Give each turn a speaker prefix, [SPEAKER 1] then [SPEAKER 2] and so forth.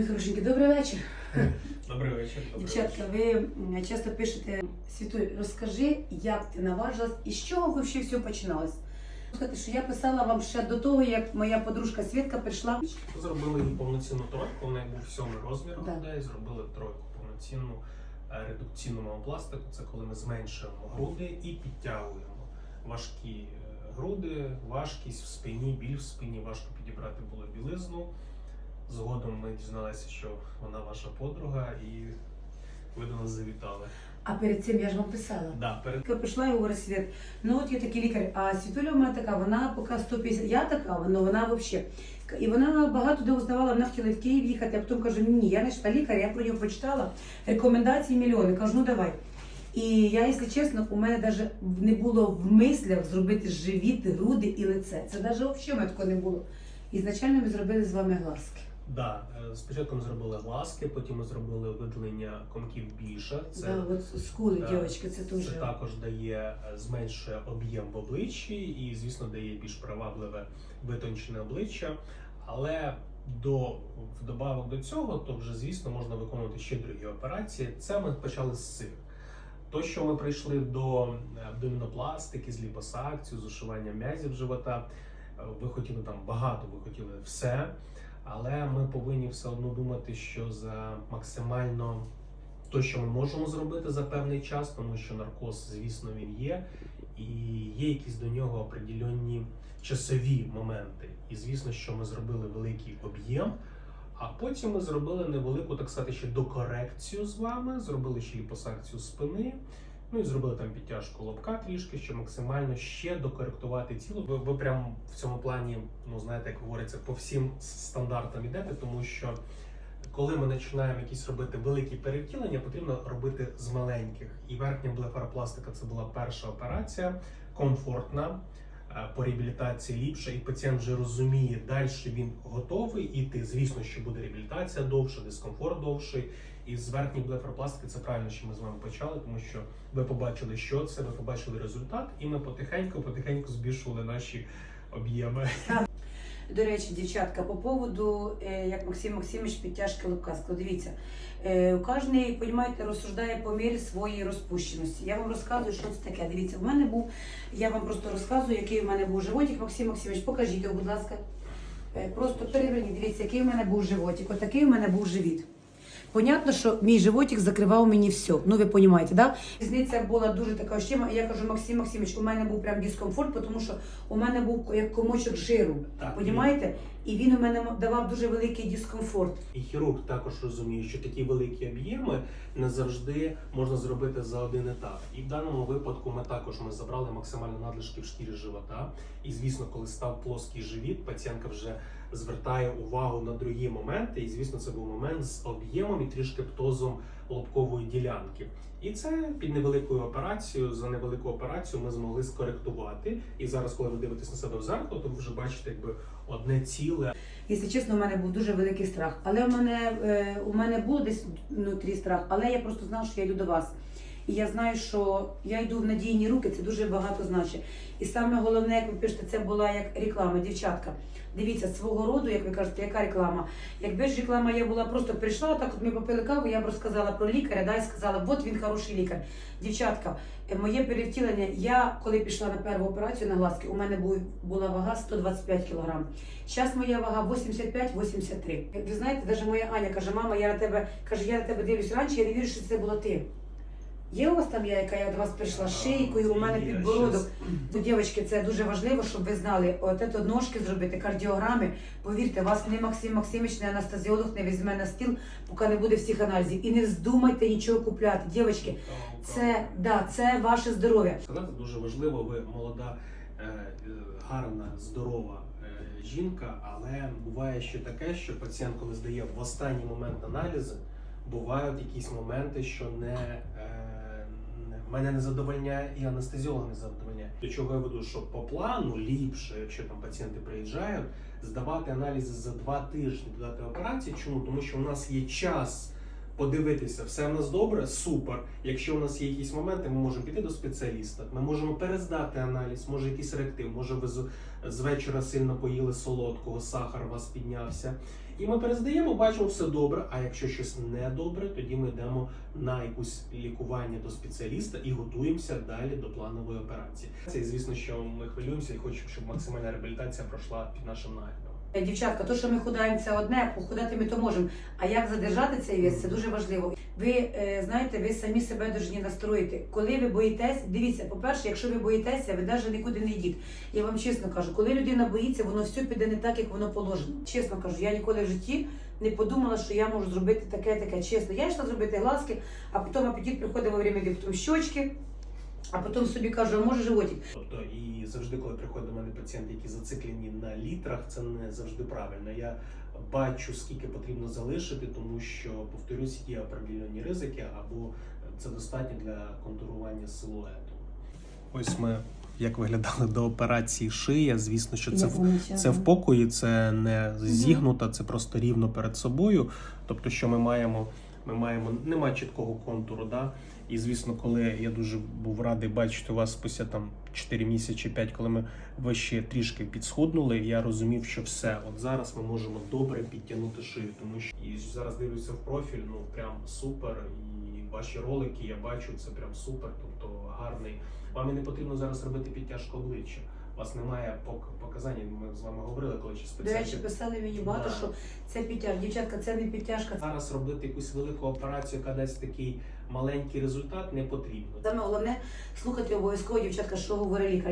[SPEAKER 1] Мої хорошенькі, добрий вечір.
[SPEAKER 2] Добрий вечір. добрий
[SPEAKER 1] Дівчатка, ви часто пишете Світуль, розкажи, як ти наважилась і з чого ви ще все починалось? Сказати, що я писала вам ще до того, як моя подружка Свідка прийшла.
[SPEAKER 2] Зробили повноцінну тройку, у неї був сьомий розмір
[SPEAKER 1] Да.
[SPEAKER 2] грудей, зробили тройку повноцінну е, редукційну мамопластику. Це коли ми зменшуємо груди і підтягуємо важкі е, груди, важкість в спині, біль в спині, важко підібрати було білизну. Згодом ми дізналися, що вона ваша подруга, і ви до нас завітали.
[SPEAKER 1] А перед цим я ж вам писала.
[SPEAKER 2] Да, перед
[SPEAKER 1] Я прийшла і говорю, Світ, ну от є такий лікар, а Світуля у мене така, вона поки 150, я така, але вона взагалі. І вона багато де узнавала, вона хотіла в Київ їхати, а потім кажу, ні, я не шта лікар, я про нього почитала, рекомендації мільйони. Кажу, ну давай. І я, якщо чесно, у мене навіть не було в мислях зробити живіт, груди і лице. Це навіть взагалі такого не було. Ізначально ми зробили з вами глазки.
[SPEAKER 2] Да, е, спочатку ми зробили глазки, потім ми зробили видалення комків більше. Це,
[SPEAKER 1] Да, от скули,
[SPEAKER 2] да,
[SPEAKER 1] дівчатки, це
[SPEAKER 2] це також дає е, зменшує об'єм в обличчі і, звісно, дає більш привабливе витончене обличчя. Але до вдобавок до цього, то вже звісно можна виконувати ще другі операції. Це ми почали з цих. То, що ми прийшли до е, абдомінопластики, з ліпосакцію, з м'язів живота, е, ви хотіли там багато, ви хотіли все. Але ми повинні все одно думати, що за максимально то, що ми можемо зробити за певний час, тому що наркоз, звісно, він є, і є якісь до нього определенні часові моменти. І звісно, що ми зробили великий об'єм. А потім ми зробили невелику, так сказати, ще докорекцію з вами, зробили ще ліпосакцію спини. Ну і зробили там підтяжку лобка трішки, щоб максимально ще докоректувати тіло. Ви, ви прям в цьому плані, ну знаєте, як говориться, по всім стандартам ідете, тому що коли ми починаємо якісь робити великі перевтілення, потрібно робити з маленьких. І верхня блефаропластика це була перша операція, комфортна. е, По реабілітації ліпше, і пацієнт вже розуміє, далі він готовий іти. Звісно, що буде реабілітація довше, дискомфорт довший. І з верхньої блефаропластики це правильно, що ми з вами почали, тому що ви побачили, що це, ви побачили результат, і ми потихеньку, потихеньку збільшували наші об'єми.
[SPEAKER 1] До речі, дівчатка, по поводу, е, як Максим Максимович підтяжки лобка, дивіться, е, кожний, розумієте, розсуждає по мірі своєї розпущеності. Я вам розказую, що це таке. Дивіться, в мене був, я вам просто розказую, який в мене був животик. Максим Максимович, покажіть його, будь ласка. Е, Просто переверніть, дивіться, який в мене був животик. Отакий в мене був живіт. Понятно, що мій животик закривав мені все. Ну ви розумієте, да? Різниця була дуже така ощема. Я кажу, Максим Максимович, у мене був прям дискомфорт, тому що у мене був як комочок жиру.
[SPEAKER 2] Так,
[SPEAKER 1] Понімаєте? І він у мене давав дуже великий дискомфорт.
[SPEAKER 2] І хірург також розуміє, що такі великі об'єми не завжди можна зробити за один етап. І в даному випадку ми також ми забрали максимально надлишки в шкірі живота. І звісно, коли став плоский живіт, пацієнтка вже звертає увагу на другі моменти. І звісно, це був момент з об'ємом і трішки птозом лобкової ділянки. І це під невеликою операцією. За невелику операцію ми змогли скоректувати. І зараз, коли ви дивитесь на себе в зеркало, то ви вже бачите, якби одне ціле.
[SPEAKER 1] Якщо чесно, у мене був дуже великий страх. Але у мене, е, у мене був десь внутрі страх, але я просто знала, що я йду до вас. І я знаю, що я йду в надійні руки, це дуже багато значить. І саме головне, як ви пишете, це була як реклама, дівчатка. Дивіться, свого роду, як ви кажете, яка реклама. Якби ж реклама я була просто прийшла, так от ми попили каву, я б розказала про лікаря, да, і сказала, от він хороший лікар. Дівчатка, е, моє перевтілення, я коли пішла на першу операцію на глазки, у мене була вага 125 кг. Зараз моя вага 85-83. Ви знаєте, навіть моя Аня каже, мама, я на тебе каже, я на тебе дивлюсь раніше, я не вірю, що це була ти. Є у вас там я, яка я до вас прийшла шийкою, у мене підбородок.
[SPEAKER 2] щас.
[SPEAKER 1] То, дівчатки, це дуже важливо, щоб ви знали. От це ножки зробити, кардіограми. Повірте, вас не Максим Максимович, не анестезіолог не візьме на стіл, поки не буде всіх аналізів. І не вздумайте нічого купляти. Дівчатки, це, да, це ваше здоров'я.
[SPEAKER 2] Сказати дуже важливо, ви молода, е, е, гарна, здорова е, жінка, але буває ще таке, що пацієнт, коли здає в останній момент аналізи, бувають якісь моменти, що не- мене не задовольняє і анестезіолог не задовольняє. До чого я веду, що по плану ліпше, якщо там пацієнти приїжджають, здавати аналізи за два тижні до дати операції. Чому? Тому що у нас є час подивитися, все в нас добре, супер. Якщо у нас є якісь моменти, ми можемо піти до спеціаліста. Ми можемо перездати аналіз, може якийсь реактив, може ви з вечора сильно поїли солодкого, сахар у вас піднявся. І ми перездаємо, бачимо все добре. А якщо щось не добре, тоді ми йдемо на якусь лікування до спеціаліста і готуємося далі до планової операції. Це звісно, що ми хвилюємося і хочемо, щоб максимальна реабілітація пройшла під нашим наглядом.
[SPEAKER 1] Е, Дівчатка, то, що ми худаємо, це одне, похудати ми то можемо. А як задержати цей вес, це дуже важливо. Ви е, знаєте, ви самі себе повинні настроїти. Коли ви боїтесь, дивіться, по-перше, якщо ви боїтеся, ви навіть нікуди не йдіть. Я вам чесно кажу, коли людина боїться, воно все піде не так, як воно положено. Чесно кажу, я ніколи в житті не подумала, що я можу зробити таке, таке. Чесно, я йшла зробити глазки, а потім апетит приходить во время потім щочки, а потім собі кажу, а може животик.
[SPEAKER 2] Тобто, і завжди, коли приходять до мене пацієнти, які зациклені на літрах, це не завжди правильно. Я бачу, скільки потрібно залишити, тому що, повторюсь, є определені ризики, або це достатньо для контурування силуету. Ось ми як виглядали до операції шия. Звісно, що це в це в покої, це не зігнута, це просто рівно перед собою. Тобто, що ми маємо, ми маємо немає чіткого контуру. Да? І звісно, коли я дуже був радий бачити вас спустя там 4 місяці чи 5, коли ми ви ще трішки підсхуднули, я розумів, що все, от зараз ми можемо добре підтягнути шию, тому що і зараз дивлюся в профіль, ну прям супер. І ваші ролики я бачу, це прям супер, тобто гарний. Вам і не потрібно зараз робити підтяжку обличчя. У вас немає пок- показань. Ми з вами говорили, коли чи
[SPEAKER 1] До речі, писали мені багато,
[SPEAKER 2] Да.
[SPEAKER 1] що це підтяжка. Дівчатка, це не підтяжка.
[SPEAKER 2] Зараз робити якусь велику операцію, яка дасть такий маленький результат, не потрібно.
[SPEAKER 1] Саме головне слухати обов'язково, дівчатка, що говорить лікар.